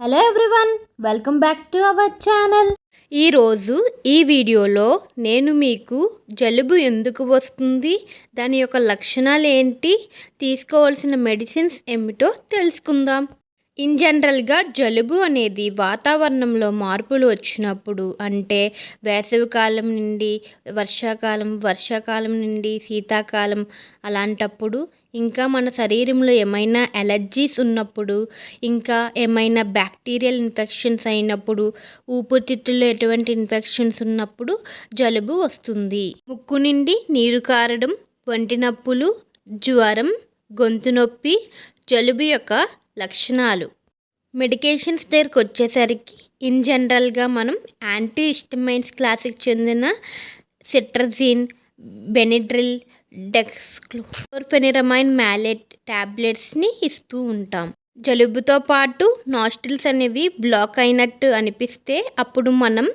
Hello everyone welcome back to our channel ఈరోజు ఈ వీడియోలో నేను మీకు జలుబు ఎందుకు వస్తుంది దాని యొక్క లక్షణాలు ఏంటి తీసుకోవాల్సిన మెడిసిన్స్ ఏమిటో తెలుసుకుందాం. ఇన్ జనరల్గా జలుబు అనేది వాతావరణంలో మార్పులు వచ్చినప్పుడు అంటే వేసవికాలం నుండి వర్షాకాలం వర్షాకాలం నుండి శీతాకాలం అలాంటప్పుడు ఇంకా మన శరీరంలో ఏమైనా ఎలర్జీస్ ఉన్నప్పుడు ఇంకా ఏమైనా బ్యాక్టీరియల్ ఇన్ఫెక్షన్స్ అయినప్పుడు ఊపిరితిత్తుల్లో ఎటువంటి ఇన్ఫెక్షన్స్ ఉన్నప్పుడు జలుబు వస్తుంది. ముక్కు నుండి నీరు కారడం వంటి నొప్పులు జ్వరం గొంతు నొప్పి జలుబు యొక్క లక్షణాలు. మెడికేషన్స్ దగ్గరకు వచ్చేసరికి ఇన్ జనరల్గా మనం యాంటీ హిస్టమైన్స్ క్లాసిక్ చెందిన సిట్రజిన్ బెనిడ్రిల్ డెక్స్క్లోర్ఫెనిరమైన్ మ్యాలెట్ ట్యాబ్లెట్స్ని ఇస్తూ ఉంటాం. జలుబుతో పాటు నాస్టిల్స్ అనేవి బ్లాక్ అయినట్టు అనిపిస్తే అప్పుడు మనం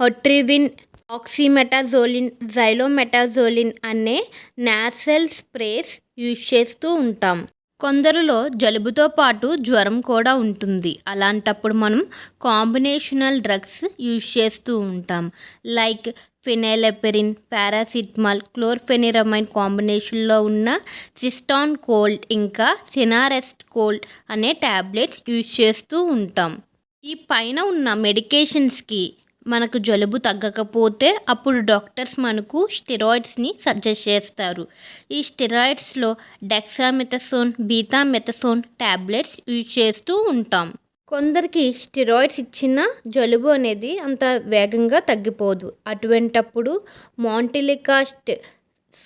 ఒట్రివిన్ ఆక్సిమెటాజోలిన్ జైలోమెటాజోలిన్ అనే నాసల్ స్ప్రేస్ యూజ్ చేస్తూ ఉంటాం. కొందరిలో జలుబుతో పాటు జ్వరం కూడా ఉంటుంది. అలాంటప్పుడు మనం కాంబినేషనల్ డ్రగ్స్ యూజ్ చేస్తూ ఉంటాం. లైక్ ఫినైలెపెరిన్ పారాసిటమాల్ క్లోర్ఫెనిరమైన్ కాంబినేషన్లో ఉన్న సిస్టాన్ కోల్డ్ ఇంకా సినారెస్ట్ కోల్డ్ అనే ట్యాబ్లెట్స్ యూజ్ చేస్తూ ఉంటాం. ఈ పైన ఉన్న మెడికేషన్స్కి మనకు జలుబు తగ్గకపోతే అప్పుడు డాక్టర్స్ మనకు స్టెరాయిడ్స్ని సజెస్ట్ చేస్తారు. ఈ స్టెరాయిడ్స్లో డెక్సామెథసోన్ బీతామెథసోన్ ట్యాబ్లెట్స్ యూజ్ చేస్తూ ఉంటాం. కొందరికి స్టెరాయిడ్స్ ఇచ్చిన జలుబు అనేది అంత వేగంగా తగ్గిపోదు. అటువంటప్పుడు మాంటిలికాస్ట్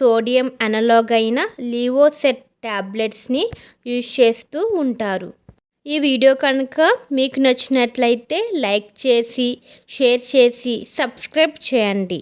సోడియం అనలాగ్ అయిన లీవోసెట్ ట్యాబ్లెట్స్ని యూజ్ చేస్తూ ఉంటారు. ఈ వీడియో కనుక మీకు నచ్చినట్లయితే లైక్ చేసి షేర్ చేసి సబ్స్క్రైబ్ చేయండి.